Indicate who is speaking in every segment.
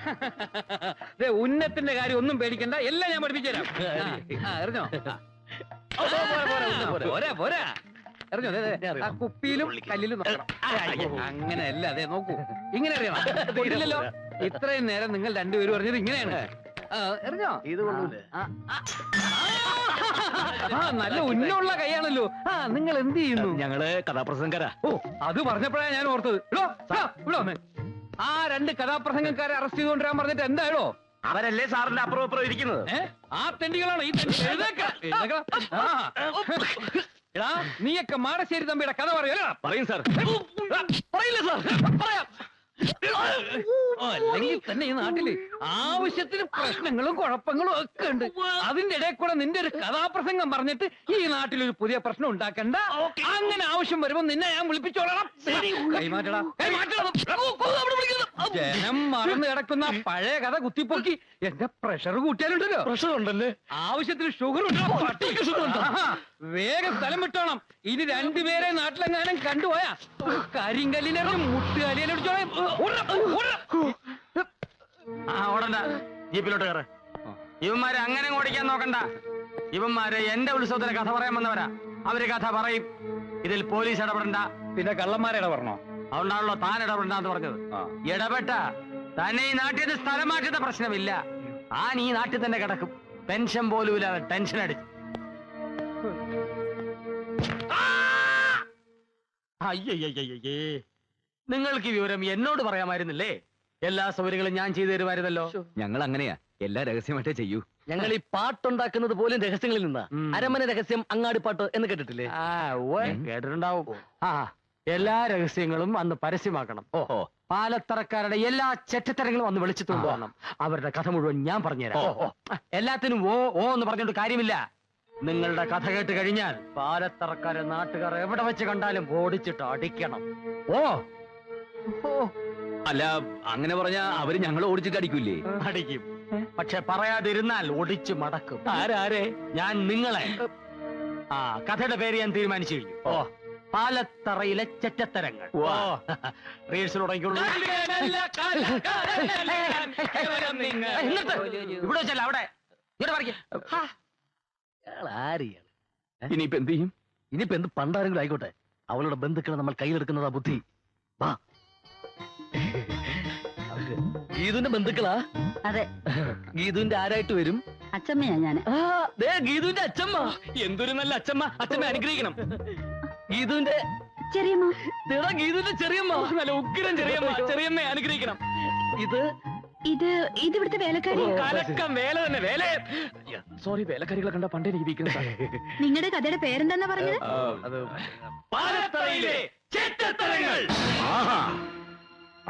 Speaker 1: ദേ, ഉന്നത്തിന്റെ കാര്യം ഒന്നും പേടിക്കണ്ട. എല്ലാം ഞാൻ പഠിപ്പിച്ചു തരാം. എറിഞ്ഞോ? പോരാ, പോരാ, എറിഞ്ഞോ? ആ കുപ്പിയിലും കല്ലിലും നോക്കണം. അങ്ങനെയല്ല അതെ നോക്കൂ. ഇങ്ങനെ അറിയണം ഇല്ലല്ലോ ഇത്രയും നേരം നിങ്ങൾ രണ്ടുപേരും പറഞ്ഞത് ഇങ്ങനെയാണ്. എറിഞ്ഞോ?
Speaker 2: ഇത്
Speaker 1: ആ, നല്ല ഉന്നുള്ള കൈയാണല്ലോ. ആ നിങ്ങൾ എന്ത് ചെയ്യുന്നു?
Speaker 2: ഞങ്ങൾ കഥാപ്രസംഗരാ.
Speaker 1: ഓ അത് പറഞ്ഞപ്പോഴാണ് ഞാൻ ഓർത്തത്. ഇടോ, ഇടോ. ആ രണ്ട് കഥാപ്രസംഗക്കാരെ അറസ്റ്റ് ചെയ്തുകൊണ്ടിരാൻ പറഞ്ഞിട്ട് എന്തായാലോ
Speaker 2: അവരല്ലേ സാറിന്റെ അപ്പുറം അപ്പുറം ഇരിക്കുന്നത്?
Speaker 1: ഏ? ആ തെണ്ടികളാണ് ഈ തെണ്ടി? എഴുന്നേക്ക, എഴുന്നേക്ക. ആ. എടാ നീയൊക്കെ മാടശ്ശേരി തമ്പിയുടെ കഥ പറയൂ
Speaker 2: പറയും സാർ.
Speaker 1: പറയില്ല സാർ. പറയാം. അല്ലെങ്കിൽ തന്നെ ഈ നാട്ടിൽ ആവശ്യത്തിന് പ്രശ്നങ്ങളും കുഴപ്പങ്ങളും ഒക്കെ ഉണ്ട് അതിന്റെ ഇടയിൽ കൂടെ നിന്റെ ഒരു കഥാപ്രസംഗം പറഞ്ഞിട്ട് ഈ നാട്ടിൽ ഒരു പുതിയ പ്രശ്നം ഉണ്ടാക്കണ്ട അങ്ങനെ ആവശ്യം വരുമ്പോ നിന്നെ ഞാൻ വിളിപ്പിച്ചോളാം കൈമാറ്റടാ കൈമാറ്റണം ജനം മറന്നു കിടക്കുന്ന പഴയ കഥ കുത്തിപ്പൊക്കി. എന്റെ പ്രഷർ കൂട്ടിയാലുണ്ടല്ലോ.
Speaker 2: പ്രഷർ ഉണ്ടല്ലേ?
Speaker 1: ആവശ്യത്തിന് ഷുഗർ ഉണ്ടോ? പട്ടിക്ക് ഷുഗർ ഉണ്ടോ? വേഗം സ്ഥലം വിട്ടോണം. ഇനി രണ്ടുപേരെ നാട്ടിലെങ്ങാനും കണ്ടുപോയാ. കരിങ്കല്ലിനെ മുട്ടുകാലിയെ
Speaker 2: ആ ഓടണ്ട. ജീപ്പിലോട്ട് കയറ. ഇവന്മാരെ അങ്ങനെ ഓടിക്കാൻ നോക്കണ്ട. ഇവന്മാരെ എന്റെ ഉത്സവത്തിന് കഥ പറയാൻ വന്നവരാ. അവർ കഥ പറയും. ഇതിൽ പോലീസ് ഇടപെടണ്ട.
Speaker 1: പിന്നെ കള്ളന്മാരെ പറഞ്ഞോ
Speaker 2: അതുകൊണ്ടാണല്ലോ താൻ ഇടപെടണ്ടെന്ന് പറഞ്ഞത്. ഇടപെട്ട തന്നെ ഈ നാട്ടിൽ നിന്ന് സ്ഥലം മാറ്റുന്ന പ്രശ്നമില്ല. താൻ ഈ നാട്ടിൽ തന്നെ കിടക്കും. പെൻഷൻ പോലും ഇല്ലാതെ ടെൻഷൻ അടിച്ചു. അയ്യയ്യയ്യേ നിങ്ങൾക്ക് ഈ വിവരം എന്നോട് പറയാമായിരുന്നില്ലേ? എല്ലാ സൗകര്യങ്ങളും ഞാൻ ചെയ്തു തരുമായിരുന്നല്ലോ.
Speaker 3: ഞങ്ങൾ അങ്ങനെയാ എല്ലാ രഹസ്യമായിട്ടേ ചെയ്യൂ.
Speaker 4: ഞങ്ങൾ ഈ പാട്ടുണ്ടാക്കുന്നത് പോലും രഹസ്യങ്ങളിൽ നിന്നാ. അരമന രഹസ്യം അങ്ങാടിപ്പാട്ട് എന്ന് കേട്ടിട്ടില്ലേ?
Speaker 2: കേട്ടിട്ടുണ്ടാവും. ആ എല്ലാ രഹസ്യങ്ങളും അന്ന് പരസ്യമാക്കണം.
Speaker 3: ഓഹോ.
Speaker 2: പാലത്തറക്കാരുടെ എല്ലാ ചെറ്റത്തരങ്ങളും അന്ന് വിളിച്ചിട്ട് കൊണ്ടുവരണം അവരുടെ കഥ മുഴുവൻ ഞാൻ പറഞ്ഞുതരാം.
Speaker 3: ഓ, ഓ.
Speaker 2: എല്ലാത്തിനും ഓ ഓ എന്ന് പറഞ്ഞുകൊണ്ട് കാര്യമില്ല. നിങ്ങളുടെ കഥ കേട്ട് കഴിഞ്ഞാൽ പാലത്തറക്കാരെ നാട്ടുകാർ എവിടെ വെച്ച് കണ്ടാലും ഓടിച്ചിട്ട് അടിക്കണം. ഓ.
Speaker 3: അല്ല അങ്ങനെ പറഞ്ഞാ അവർ ഞങ്ങൾ ഓടിച്ചിട്ട് അടിക്കൂലേ?
Speaker 2: അടിക്കും. പക്ഷെ പറയാതിരുന്നാൽ ഒടിച്ചു മടക്കും. ആരാരെ? ഞാൻ നിങ്ങളെ. ആ കഥയുടെ പേര് ഞാൻ തീരുമാനിച്ചു കഴിഞ്ഞു. ഓ. പാലത്തറയിലെ ചെറ്റത്തരങ്ങൾ. ഓ റീൽസ് തുടങ്ങിയുള്ളൂ ഇവിടെ വെച്ചല്ല അവിടെ. ഇവിടെ.
Speaker 4: ആരെയാണ്
Speaker 3: ഇനിയിപ്പോ എന്ത് ചെയ്യും?
Speaker 4: ഇനിയിപ്പോ എന്ത് പണ്ടാരെങ്കിലും ആയിക്കോട്ടെ. അവളുടെ ബന്ധുക്കളെ നമ്മൾ കയ്യിലെടുക്കുന്നതാ ബുദ്ധി. വാ. ഗീതുവിന്റെ ബന്ധുക്കളാ?
Speaker 5: അതെ.
Speaker 4: ഗീതുവിന്റെ ആരായിട്ട് വരും?
Speaker 5: അച്ചമ്മയാ ഞാൻ
Speaker 4: ആ ദേ ഗീതുവിന്റെ അച്ഛമ്മ
Speaker 2: എന്തൊരു നല്ല അച്ഛമ്മ അച്ഛമ്മ അനുഗ്രഹിക്കണം.
Speaker 4: ഗീതുവിന്റെ
Speaker 5: ചെറിയമ്മ.
Speaker 4: ദേടാ ഗീതുവിന്റെ ചെറിയമ്മ.
Speaker 2: നല്ല ഉഗ്രം ചെറിയമ്മ. ചെറിയമ്മ അനുഗ്രഹിക്കണം.
Speaker 4: ഇത്
Speaker 5: ഇത് ഇത് ഇവിടുത്തെ വേലക്കാരി?
Speaker 2: കലക്കം വേല തന്നെ വേല. സോറി വേലക്കാരികളെ കണ്ട പണ്ടേ
Speaker 5: നിങ്ങളുടെ കഥയുടെ പേരെന്താന്നാ പറഞ്ഞത്?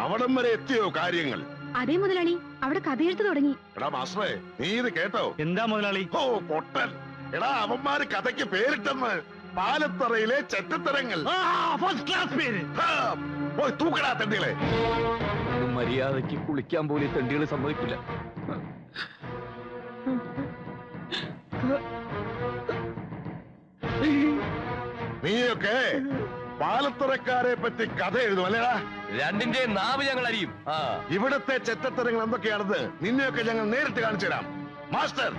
Speaker 6: അവിടം വരെ എത്തിയോ കാര്യങ്ങൾ?
Speaker 5: അതേ മുതലാളി അവിടെ കഥയെടുത്ത് തുടങ്ങി.
Speaker 6: എടാ മാസ്റ്ററെ നീ ഇത് കേട്ടോ?
Speaker 2: എന്താ മുതലാളി?
Speaker 6: ഓ പൊട്ടൻ. എടാ അവന്മാര് കഥയ്ക്ക് പേരിട്ടെന്ന്. പാലത്തറയിലെ ചെറ്റത്തരങ്ങൾ. പോയി തൂക്കടാ തെണ്ടികളെ.
Speaker 3: ഇത് കുളിക്കാൻ പോലും തണ്ടികൾ സമ്മതിക്കില്ല.
Speaker 6: നീയൊക്കെ പാലത്തറക്കാരെ പറ്റി കഥ എഴുതും അല്ലേടാ
Speaker 3: രണ്ടിന്റെ നാവ് ഞങ്ങൾ അറിയും
Speaker 6: ഇവിടത്തെ ചെറ്റത്തരങ്ങൾ എന്തൊക്കെയാണെന്ന് നിന്നെയൊക്കെ ഞങ്ങൾ നേരിട്ട് കാണിച്ചു തരാം. മാസ്റ്റർ.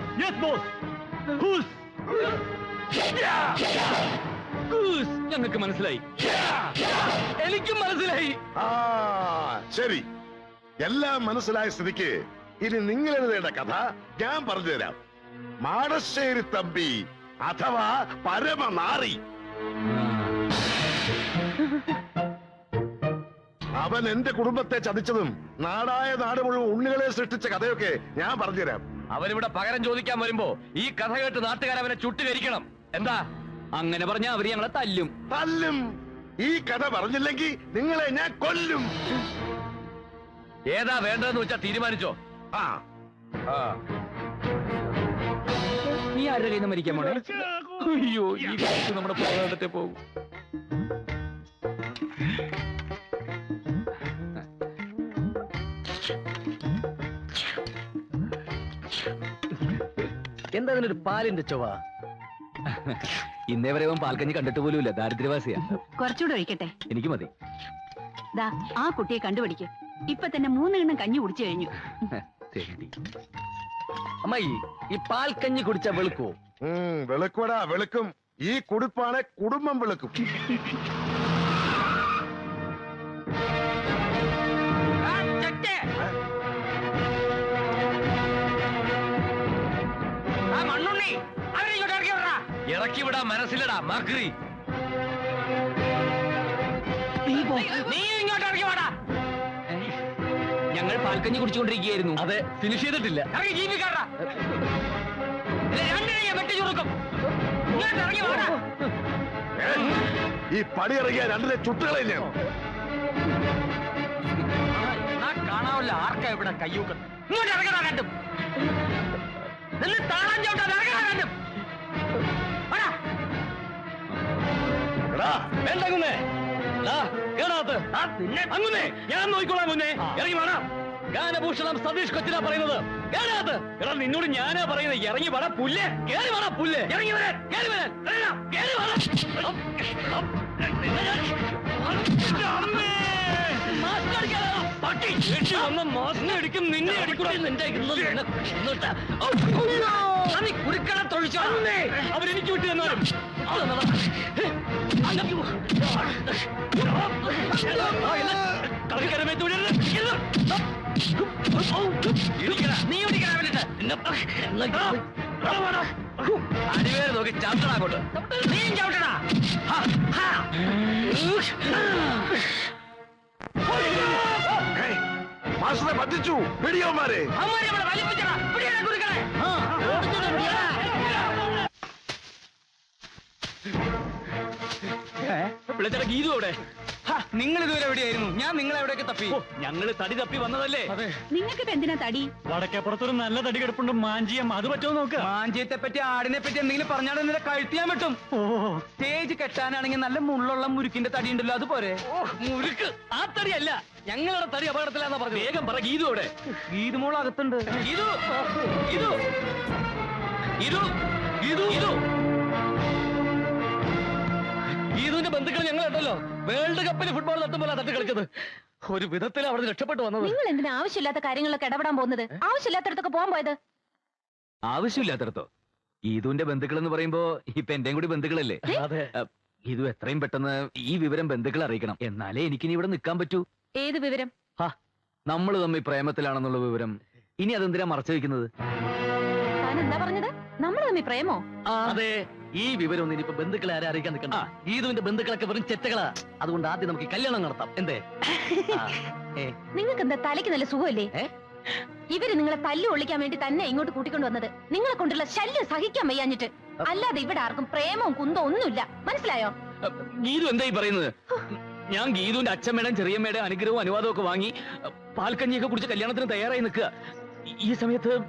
Speaker 3: ഞങ്ങൾക്ക് മനസ്സിലായി. എനിക്കും മനസ്സിലായി.
Speaker 6: ആ ശരി. എല്ലാം മനസ്സിലായ സ്ഥിതിക്ക് ഇനി നിങ്ങൾ എഴുതേണ്ട കഥ ഞാൻ പറഞ്ഞുതരാം. മാടശ്ശേരി തമ്പി അഥവാ പരമനാറി. അവൻ എന്റെ കുടുംബത്തെ ചതിച്ചതും നാടായ നാട് മുഴുവൻ ഉണ്ണികളെ സൃഷ്ടിച്ച കഥയൊക്കെ ഞാൻ പറഞ്ഞുതരാം.
Speaker 3: അവരിവിടെ പകരം ചോദിക്കാൻ വരുമ്പോ ഈ കഥ കേട്ട് നാട്ടുകാരവനെ ചുട്ടുകരിക്കണം. എന്താ? അങ്ങനെ പറഞ്ഞ അവർ ഞങ്ങളെ തല്ലും.
Speaker 6: തല്ലും. ഈ കഥ പറഞ്ഞില്ലെങ്കിൽ നിങ്ങളെ ഞാൻ കൊല്ലും.
Speaker 3: ഏതാ വേണ്ടതെന്ന് വെച്ചാ തീരുമാനിച്ചോ?
Speaker 6: ആ.
Speaker 1: നീ ആരുടെ കയ്യിൽ നിന്ന് മരിക്കാൻ പോണേ?
Speaker 3: അയ്യോ ഈ കാലത്ത് നമ്മുടെ പോരാട്ടത്തെ പോകും.
Speaker 4: എന്താ അതിനൊരു പാലിന്റെ ചൊവ്വ?
Speaker 3: ഇന്നേ വരെ പാൽക്കഞ്ഞി കണ്ടിട്ട് പോലുമില്ല. ദാരിദ്ര്യവാസിയാ.
Speaker 5: കുറച്ചുകൂടെ ഒഴിക്കട്ടെ.
Speaker 3: എനിക്ക് മതി.
Speaker 5: ദാ ആ കുട്ടിയെ കണ്ടുപിടിക്ക്. ഇപ്പൊ തന്നെ മൂന്ന് മൂന്നെണ്ണം കഞ്ഞി കുടിച്ചു കഴിഞ്ഞു.
Speaker 3: അമ്മായി ഈ പാൽക്കഞ്ഞി കുടിച്ച വെളുക്കോ
Speaker 6: വെളുക്കും. ഈ കുടുപ്പാണ് കുടുംബം വെളുക്കും.
Speaker 2: ഇറക്കി
Speaker 3: വിടാ മനസ്സിലടാ മാക്രി
Speaker 2: നീ ഇങ്ങോട്ട് ഇറക്കി വാടാ.
Speaker 3: ഞങ്ങൾ പാൽക്കഞ്ഞി കുടിച്ചുകൊണ്ടിരിക്കുകയായിരുന്നു. അതെ ഫിനിഷ് ചെയ്തിട്ടില്ല.
Speaker 2: ഇറങ്ങി ജീവിക്കാറാ രണ്ടിനെ വെട്ടി ചുരുക്കും. ഇങ്ങോട്ട് ഇറങ്ങി വാടാ.
Speaker 6: ഈ പടി ഇറങ്ങിയ രണ്ടിലെ ചുട്ടുകളെ ഞാൻ
Speaker 2: കാണാവല്ല ആർക്കാ ഇവിടെ കയ്യൂക്കുന്നത് ഇങ്ങോട്ട് ഇറങ്ങണ നിന്ന് ചവിട്ടാൻ ഇറങ്ങണ
Speaker 3: വേണ്ട കുന്നേ അങ്ങുന്നേ ഞാൻ നോക്കിക്കോളാം കുന്നേ ഇറങ്ങി വേണ ഗാനഭൂഷണം സതീഷ് കൊച്ചിനാ പറയുന്നത് കേടാത്ത് എടാ നിന്നോട് ഞാനാ പറയുന്നത് ഇറങ്ങി വട പുല്ല് കേറി വട പുല്ല് ഇറങ്ങി വരാൻ കേറി വരാൻ കേറി വേണം അവരെനിക്ക് വിട്ടു തന്നാലും കളിക്കാരമേ
Speaker 2: നീ ഓടിക്കണ വേണ്ടിട്ട്
Speaker 3: അടിവേര് നോക്കി ചവിട്ടണ അങ്ങോട്ട്
Speaker 2: നീയും
Speaker 6: ചവിട്ടണ മാസ്റ്ററെ പറ്റിച്ചു.
Speaker 2: പിടിയോമാരെ
Speaker 3: പിള്ളച്ചട ഗീതു അവിടെ?
Speaker 2: നിങ്ങൾ ഇതുവരെ എവിടെയായിരുന്നു? ഞാൻ നിങ്ങളെ എവിടെയൊക്കെ തപ്പി?
Speaker 3: ഞങ്ങൾ തടി തപ്പി വന്നതല്ലേ?
Speaker 5: നിങ്ങൾക്ക് എന്തിനാ തടി?
Speaker 1: വടക്കേപ്പുറത്തൊരു നല്ല തടി കിടപ്പുണ്ട്. മാഞ്ചിയം. അത് പറ്റുമോ നോക്ക്?
Speaker 2: മാഞ്ചിയത്തെ പറ്റി ആടിനെ പറ്റി എന്തെങ്കിലും പറഞ്ഞാൽ നിന്നെ കഴുത്തിയാൻ പറ്റും. ഓ. സ്റ്റേജ് കെട്ടാനാണെങ്കിൽ നല്ല മുള്ളുള്ള മുരുക്കിന്റെ തടി ഉണ്ടല്ലോ അത് പോരെ.
Speaker 3: മുരുക്ക്. ആ തടിയല്ല. ഞങ്ങളുടെ തടി അപകടത്തിലാന്നാ പറഞ്ഞു വേഗം പറ ഗീതു അവിടെ
Speaker 2: ഗീതു മോൾ അകത്തുണ്ട്
Speaker 3: ഗീതു ഗീതു ഗീതു ഗീതു ഗീതു. ഗീതുവിന്റെ ബന്ധുക്കൾ ഞങ്ങൾ ഉണ്ടല്ലോ വേൾഡ് കപ്പിൽ ഫുട്ബോൾ തട്ടുമ്പോൾ തട്ടി കളിക്കുന്നത്. ഒരു വിധത്തിൽ അവിടെ രക്ഷപ്പെട്ടു വന്നത്.
Speaker 5: നിങ്ങൾ എന്തിനാ ആവശ്യമില്ലാത്ത കാര്യങ്ങളൊക്കെ ഇടപെടാൻ പോകുന്നത്? ആവശ്യമില്ലാത്തടത്തൊക്കെ പോകാൻ പോയത്?
Speaker 3: ആവശ്യമില്ലാത്തടത്തോ? ഗീതുവിന്റെ ബന്ധുക്കൾ എന്ന് പറയുമ്പോ ഇപ്പൊ എന്റെയും കൂടി ബന്ധുക്കളല്ലേ?
Speaker 1: അതെ.
Speaker 3: ഗീതു എത്രയും പെട്ടെന്ന് ഈ വിവരം ബന്ധുക്കളെ അറിയിക്കണം. എന്നാലേ എനിക്കിനി ഇവിടെ നിൽക്കാൻ പറ്റൂ.
Speaker 5: ഏത് വിവരം?
Speaker 3: നമ്മൾ തമ്മിൽ പ്രേമത്തിലാണെന്നുള്ള വിവരം. ഇനി അതെന്തിനാ മറച്ചു വെക്കുന്നത്?
Speaker 5: താൻ എന്താ പറഞ്ഞത്? നമ്മൾ തമ്മിൽ പ്രേമോ?
Speaker 4: അതെ ഈ വിവരം ഒന്നും ഇനിയിപ്പോ ബന്ധുക്കളെ ആരെ അറിയിക്കാൻ നിൽക്കണ്ട. ഗീതുവിന്റെ ബന്ധുക്കളൊക്കെ വെറും ചെറ്റകളാ. അതുകൊണ്ട് ആദ്യം നമുക്ക് കല്യാണം നടത്താം. എന്തേ?
Speaker 5: നിങ്ങൾക്ക് എന്താ തലയ്ക്ക് നല്ല സുഖമല്ലേ? ഇവർ നിങ്ങളെ തല്ലു ഒളിക്കാൻ വേണ്ടി തന്നെ ഇങ്ങോട്ട് കൂട്ടിക്കൊണ്ടു വന്നത്. നിങ്ങളെ കൊണ്ടുള്ള ശല്യം സഹിക്കാൻ വയ്യാഞ്ഞിട്ട്. അല്ലാതെ ഇവിടെ ആർക്കും പ്രേമവും കുന്തവും ഒന്നുമില്ല. മനസ്സിലായോ?
Speaker 3: ഗീതു എന്തായി പറയുന്നത്? ഞാൻ ഗീതുവിന്റെ അച്ഛമ്മയുടെയും ചെറിയമ്മയുടെ അനുഗ്രഹവും അനുവാദവും ഒക്കെ വാങ്ങി പാൽക്കഞ്ഞിയൊക്കെ കുടിച്ച് കല്യാണത്തിന് തയ്യാറായി നിൽക്കുക. ഈ സമയത്ത്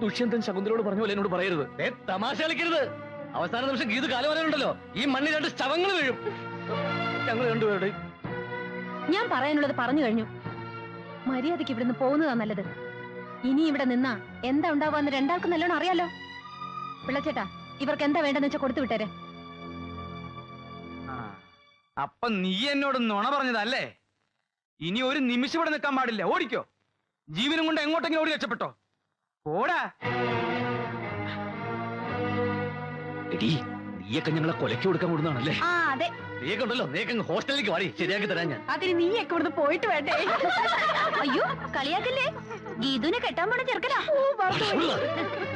Speaker 3: ദുഷ്യന്തൻ ശകുന്തലോട് പറഞ്ഞ പോലെ എന്നോട് പറയരുത്.
Speaker 4: ഏ, തമാശ കളിക്കരുത്. അവസാന നിമിഷം ഗീതു കാലുവരാനുണ്ടല്ലോ ഈ മണ്ണിൽ രണ്ട് ശവങ്ങൾ വീഴും. ഞങ്ങൾ രണ്ടുപേരുടെ
Speaker 5: ഞാൻ പറയാനുള്ളത് പറഞ്ഞു കഴിഞ്ഞു. മര്യാദയ്ക്ക് ഇവിടുന്ന് പോകുന്നതാ നല്ലത്. ഇനി ഇവിടെ നിന്നാ എന്താ ഉണ്ടാവാന്ന് രണ്ടാൾക്കും നല്ലോണം അറിയാലോ. പിള്ളച്ചേട്ടാ ഇവർക്ക് എന്താ വേണ്ടെന്ന് വെച്ചാൽ കൊടുത്തു വിട്ടേരെ.
Speaker 2: അപ്പൊ നീ എന്നോട് നുണ പറഞ്ഞതല്ലേ? ഇനി ഒരു നിമിഷം ഇവിടെ നിൽക്കാൻ പാടില്ല. ഓടിക്കോ. ജീവനും കൊണ്ട് എങ്ങോട്ടെങ്കിലും ഓടി രക്ഷപ്പെട്ടോ. ഓടാ.
Speaker 3: എടി നീയൊക്കെ ഞങ്ങളെ കൊലക്കി കൊടുക്കാൻ കൂടുന്നതാണല്ലേ?
Speaker 5: ആ അതെ.
Speaker 4: നീയൊക്കെ ഉണ്ടല്ലോ നീയൊക്കെ ഹോസ്റ്റലിലേക്ക് വാടി. ശരിയാക്കി തരാൻ ഞാൻ.
Speaker 5: അതിന് നീയൊക്കെ ഇവിടുന്ന് പോയിട്ട് വേണ്ടേ? അയ്യോ കളിയാക്കല്ലേ? ഗീതുവിനെ കെട്ടാൻ പോണ ചെറുക്കലാ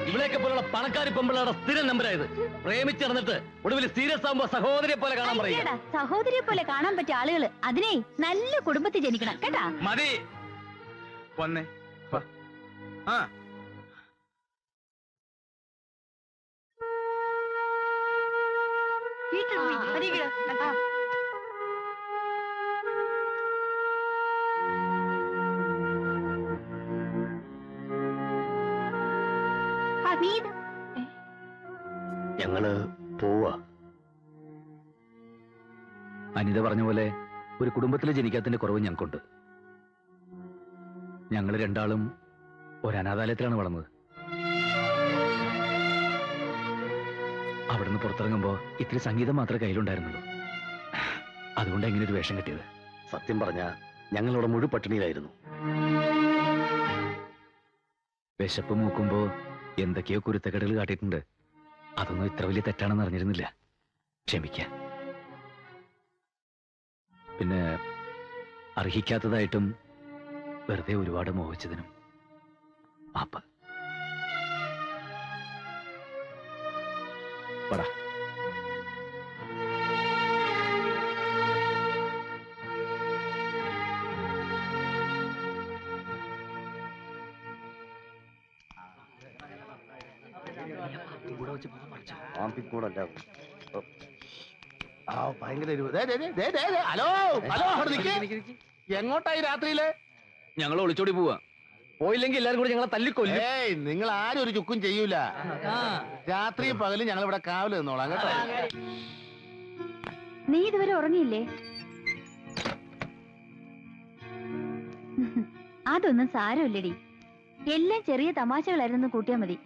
Speaker 4: ഇവിടെയൊക്കെ പോലുള്ള പണക്കാരി പെമ്പിളയുടെ സ്ഥിരം നമ്പരായത്. പ്രേമിച്ചിറന്നിട്ട് ഒടുവിൽ സീരിയസ് ആവുമ്പോ സഹോദരിയെ പോലെ കാണാൻ പറയും
Speaker 5: സഹോദരിയെ പോലെ കാണാൻ പറ്റിയ ആളുകൾ അതിനെ നല്ല കുടുംബത്തിൽ ജനിക്കണം കേട്ടാ?
Speaker 2: മതി. വന്നേ വാ. ആ.
Speaker 5: വീട്ടിൽ ആ,
Speaker 3: ഒരു കുടുംബത്തിൽ ജനിക്കാത്തതിന്റെ കുറവ് ഞങ്ങൾക്കുണ്ട്. ഞങ്ങൾ രണ്ടാളും ഒരു അനാഥാലയത്തിലാണ് വളർന്നത്. അവിടുന്ന് പുറത്തിറങ്ങുമ്പോ ഇത്തിരി സംഗീതം മാത്രമേ കയ്യിലുണ്ടായിരുന്നുള്ളൂ. അതുകൊണ്ട് എങ്ങനെ ഒരു വേഷം കിട്ടിയത്?
Speaker 4: സത്യം പറഞ്ഞ ഞങ്ങളവിടെ മുഴു പട്ടിണിയിലായിരുന്നു.
Speaker 3: വിശപ്പ് നോക്കുമ്പോ എന്തൊക്കെയോ കുരുത്തക്കെടുകൾ കാട്ടിയിട്ടുണ്ട്. അതൊന്നും ഇത്ര വലിയ തെറ്റാണെന്ന് അറിഞ്ഞിരുന്നില്ല. ക്ഷമിക്ക. പിന്നെ അർഹിക്കാത്തതായിട്ടും വെറുതെ ഒരുപാട് മോഹിച്ചതിനും മാപ്പ് പടാ.
Speaker 7: ആ ഭയങ്കര എരിവ്. ദേ, ദേ, ദേ, ദേ, ദേ, ദേ, ഹലോ ഹലോ അവിടെ നിക്ക്. എങ്ങോട്ടായി രാത്രിയിൽ?
Speaker 3: ഞങ്ങൾ ഒളിച്ചോടി പോവാ. പോയില്ലെങ്കിൽ എല്ലാരും കൂടി ഞങ്ങളെ തല്ലിക്കൊല്ലും.
Speaker 7: ഏയ് നിങ്ങൾ ആരും ഒരു ചുക്കും ചെയ്യൂല. രാത്രിയും പകലും ഞങ്ങൾ ഇവിടെ കാവൽ നിന്നോളാം കേട്ടോ.
Speaker 8: നീ ഇതുവരെ ഉറങ്ങിയില്ലേ? അതൊന്നും സാരമില്ലടി. എല്ലാം ചെറിയ തമാശകളായിരുന്നു കൂട്ടിയാ മതി.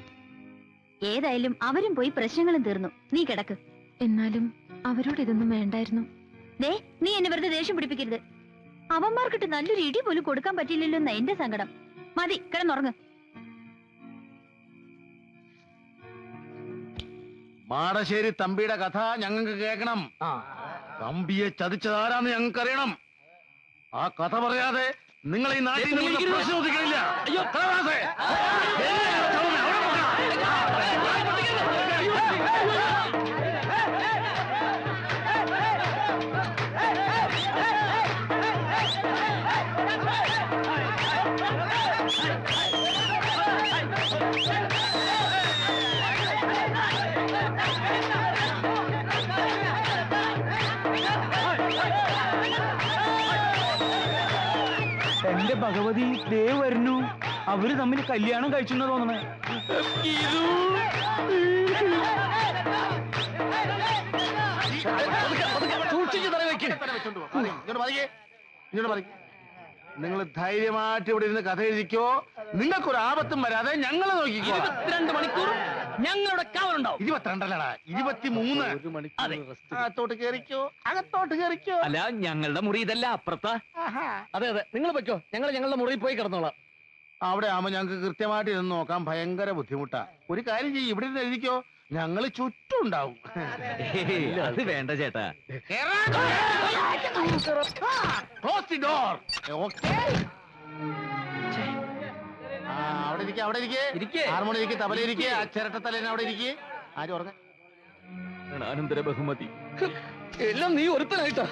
Speaker 8: ഏതായാലും അവരും പോയി പ്രശ്നങ്ങളും തീർന്നു. നീ കിടക്ക്. എന്നാലും അവരോട് ഇതൊന്നും വേണ്ടായിരുന്നു. ദേ നീ എന്നെ വെറുതെ ദേഷ്യം പിടിപ്പിക്കരുത്. അവന്മാർക്കിട്ട് നല്ലൊരു ഇടി പോലും കൊടുക്കാൻ പറ്റില്ലല്ലോ എന്ന എന്റെ സങ്കടം. മതി കിടന്നുറങ്ങ്.
Speaker 7: മാടശ്ശേരി തമ്പിയുടെ കഥ ഞങ്ങൾക്ക് കേൾക്കണം. തമ്പിയെ ചതിച്ചതാരാന്ന് ഞങ്ങൾക്ക് അറിയണം ആ കഥ പറയാതെ നിങ്ങൾ ഈ നാട്ടിൽ നിന്ന് അവിടെ പോകാം.
Speaker 9: ഭഗവതി ദേ വരുന്നു. അവർ തമ്മിൽ കല്യാണം കഴിച്ചെന്ന് തോന്നണേ.
Speaker 7: സൂക്ഷിച്ച് തല വെക്ക്. ഇങ്ങോട്ട്. ഇങ്ങോട്ട് നിങ്ങൾ ധൈര്യമായിട്ട് ഇവിടെ ഇരുന്ന് കഥ എഴുതിക്കോ. നിങ്ങൾക്കൊരു ആപത്തും വരാതെ ഞങ്ങൾ നോക്കിക്കോ.
Speaker 3: രണ്ട് മണിക്കൂർ ഞങ്ങളുടെ കാവലുണ്ടാവും
Speaker 7: ഇരുപത്തിരണ്ടല്ലടാ ഇരുപത്തിമൂന്ന്.
Speaker 3: അതെ.
Speaker 7: അകത്തോട്ട് കേറിക്കോ അകത്തോട്ട് കേറിക്കോ.
Speaker 3: അല്ല ഞങ്ങളുടെ മുറി ഇതല്ല അപ്പുറത്താ.
Speaker 4: അതെ അതെ. നിങ്ങൾ വെക്കോ. ഞങ്ങൾ ഞങ്ങളുടെ മുറിയിൽ പോയി കിടന്നോളാം.
Speaker 7: അവിടെ ആവുമ്പോ ഞങ്ങൾക്ക് കൃത്യമായിട്ട് ഇരുന്ന് നോക്കാൻ ഭയങ്കര ബുദ്ധിമുട്ടാ. ഒരു കാര്യം ചെയ്യും ഇവിടെ ഇരുന്ന് എഴുതിക്കോ. ഞങ്ങൾ ചുറ്റും ഉണ്ടാവും
Speaker 3: അത് വേണ്ട ചേട്ടാ.
Speaker 7: Door Okay? അവിടെ ഇരിക്കുക അവിടെ ഇരിക്കെ.
Speaker 3: ഇരിക്കേ.
Speaker 7: ഹാർമോണി ഇരിക്കുക തബല ഇരിക്കുക ആ ചിരട്ട തലേനെ അവിടെ ഇരിക്കുക ആരും ഉറങ്ങ?
Speaker 3: അനന്തര ബഹുമതി.
Speaker 4: എല്ലാം നീ ഒരുത്തനായിട്ടാ.